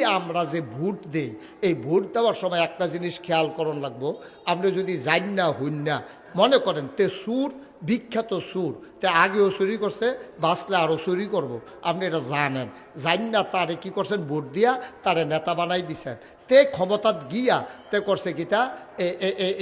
যে আমরা যে ভোট দেই, এই ভোট দেওয়ার সময় একটা জিনিস খেয়াল করণ লাগবো। আপনি যদি যাই না, হইন না, মনে করেন তে সুর, বিখ্যাত সুর, তে আগেও চুরি করছে, বাঁচলে আরও চুরি করব। আপনি এটা জানেন। জান না, তারে কি করছেন? ভোট দিয়া তারে নেতা বানাই দিছেন। তে ক্ষমতাত গিয়া তে করছে কিতা?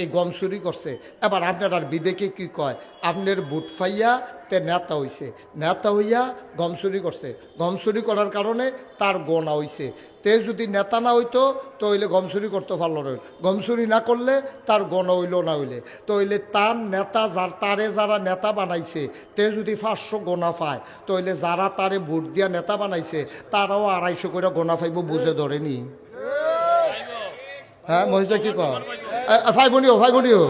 এই গম চুরি করছে। এবার আপনার আর বিবেকে কি কয়? আপনার বুট ফাইয়া তে নেতা হইছে। নেতা হইয়া গম চুরি করছে। গম চুরি করার কারণে তার গোনা হইছে। তে যদি নেতা না হইতো তো হইলে গম চুরি করতে পারল না গম চুরি না করলে তার গণ হইল না হইলে। তো হইলে তার নেতা যার তারে যারা নেতা বানাইছে, তে যদি পাঁচশো গোনা পায় তো হইলে যারা তারে ভোট দিয়া নেতা বানাইছে, তারাও আড়াইশো করে গোনা পাইব বুঝে ধরেনি। হ্যাঁ মহিষটা কি কর ফাইবনিও ফাইবনিও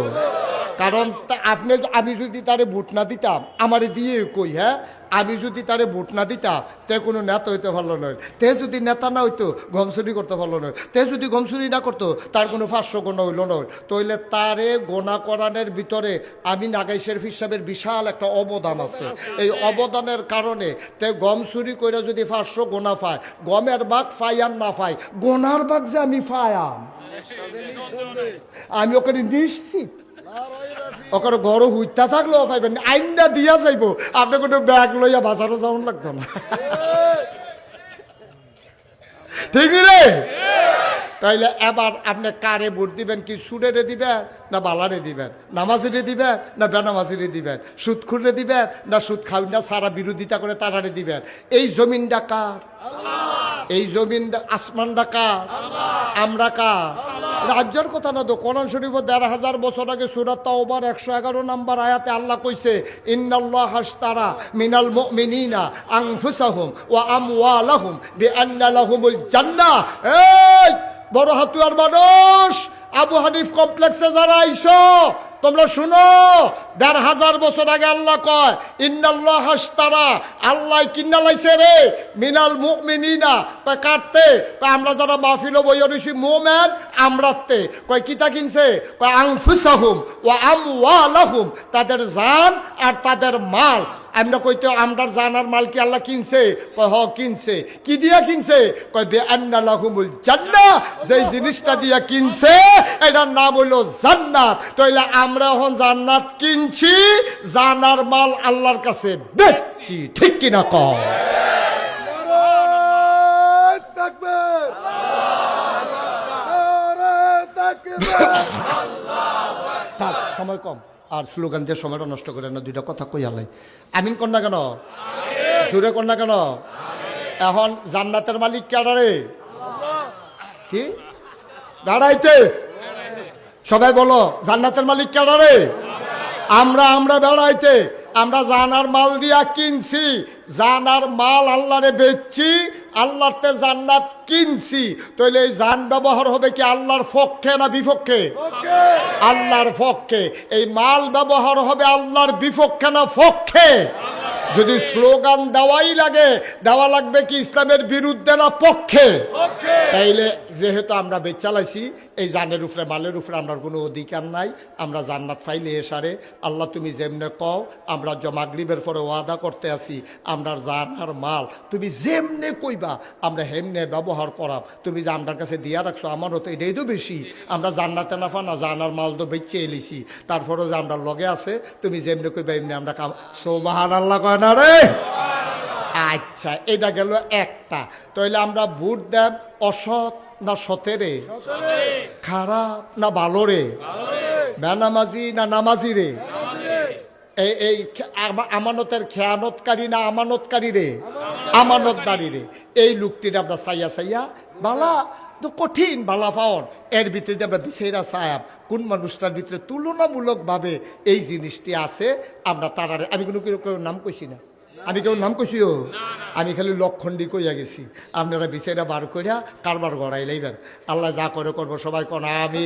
কারণ আপনি আমি যদি তারে ভোট না দিতাম, আমারে দিয়ে কই হ্যাঁ? আমি যদি তারে ভোট না দিতাম, তে কোনো নেতা হইতে পারল নয় তে যদি নেতা না হইতো গমসুরি করতে পারল নয় তে যদি গমসুরি না করতো, তার কোনো পাঁচশো গোনা হইল নয় তইলে তারে গোনা করানোর ভিতরে আমি নাগাই শেরফ হিসাবের বিশাল একটা অবদান আছে। এই অবদানের কারণে তে গম চুরি করে যদি পাঁচশো গোনা পায়, গমের বাঘ ফাইয়াম না পাই গোনার বাঘ যে আমি ফায়াম। আমি ওখানে নিশ্চিত। ওখানে গড় হুইতা থাকলেও পাইবেন আইনটা দিয়া যাইব। আপনি কোনো ব্যাগ লইয়া বাজারও যাওয়ান লাগতো না। ঠিক রে? তাইলে এবার আপনি কারে ভোট দিবেন? কি সুরেরে দিবেন না বালারে দিবেন? নামাজিরে দিবেন না বেনামাজিরে দিবেন? সুদ খুঁড়ে দিবেন না সুদ খাউন না সারা বিরোধিতা করে তারারে দিবেন? এই জমিনটা কার? এই জমিন আসমান কার? আমরা কার? রাজ্যের কথা না তো, কোরআন শরীফ দেড় হাজার বছর আগে সুরাত তাওবার একশো এগারো নম্বর আয়াতে আল্লাহ কইছে, ইন্নাল্লাহ হাসতারা মিনাল মিনিনা আংফুসাহুম ওয়া আমওয়ালাহুম বি আন্নালাহুমুল জান্নাহ। এই, বড় হাতুয়ার মানুষ, আবু হানিফ কমপ্লেক্সে যারা আইছো তোমরা শুনো, দেড় হাজার বছর আগে আল্লাহ কয়, ইন্নাল্লাহ হাসতারা আল্লাহ কিন্না লাইছে রে, মিনাল মুমিনিনা তা কাটতে তা? আমরা যারা মাহফিল বইয়া রয়েছি, মোমেন আমরাতে কয়, কিতা কিনছে? কয় আংফুসাহুম ও আমওয়ালাহুম তাদের জান আর তাদের মাল। আমরা কইতে আমরার জান আর মাল কি আল্লাহ কিনছে? কয় হ কিনছে। কি দিয়া কিনছে? কয় বে আন্না লাহুমুল জান্নাহ যেই জিনিসটা দিয়া কিনছে এটার নাম হইল জান্নাত। তাইলে আমরা এখন জান্নাত কিনছি জানার মাল আল্লাহর কাছে বেচছি ঠিক কিনা থাক, সময় কম। আর স্লোগান দিয়ে সময়টা নষ্ট করে না, দুইটা কথা কই আলাই। আমিন কর না কেন? সুরে কর না কেন? এখন জান্নাতের মালিক কেডারে কি? দাঁড়াইতে সবাই বলো, জান্নাতের মালিক কেডারে আমরা আমরা বেড়াইতে। আমরা জানার মাল দিয়া কিনছি, জানার মাল আল্লাহরে বেচছি আল্লাহতে জান্নাত কিনছি। তাহলে এই জান ব্যবহার হবে কি আল্লাহর পক্ষে না বিপক্ষে? আল্লাহর পক্ষে। এই মাল ব্যবহার হবে আল্লাহর বিপক্ষে না পক্ষে? যদি স্লোগান দেওয়াই লাগে, দেওয়া লাগবে কি ইসলামের বিরুদ্ধে না পক্ষে? তাইলে যেহেতু আমরা বেচ চালাইছি, এই জানের উপরে, মালের উপরে আমরা কোনো অধিকার নাই, আমরা জান্নাত ফাইলে এসারে আল্লাহ তুমি যেমনে কও, আমরা জমাগরিবের পরে ওয়াদা করতে আসি আমরা জান আর মাল। তুমি যেমনে কইবা, আমরা হেমনে ব্যবহার করাব। তুমি যে আমার কাছে দিয়া রাখছো, আমারও তো এটাই তো বেশি। আমরা জান্নাতে না ফা না জানার মাল তো বেচে এলিছি। তারপরেও যে আমরা লগে আছে, তুমি যেমনে কইবা, এমনি আমরা কাম আল্লাহ কয় না রে? আচ্ছা এটা গেল একটা। তাইলে আমরা ভোট দেব অসৎ না সতেরে খারাপ না ভালো রে? বেনামাজি না নামাজি রে? এই এই আমানতের খেয়ানতকারী না আমানতকারী রে? আমানতদারি রে। এই লোকটির আমরা সাইয়া সাইয়া বালা, তো কঠিন বালা পাওয়ার। এর ভিতরে যে আমরা বিশেরা সাহেব, কোন মানুষটার ভিতরে তুলনামূলকভাবে এই জিনিসটি আছে, আমরা তারারে আমি কোনো নাম কইছি না। আমি কেউ নাম কইছিও আমি খালি লক্ষণ্ডি কইয়া গেছি। আপনারা বিচারা বার করিয়া কারবার গড়াই লাইবেন। আল্লাহ যা করে করব, সবাই কনা আমি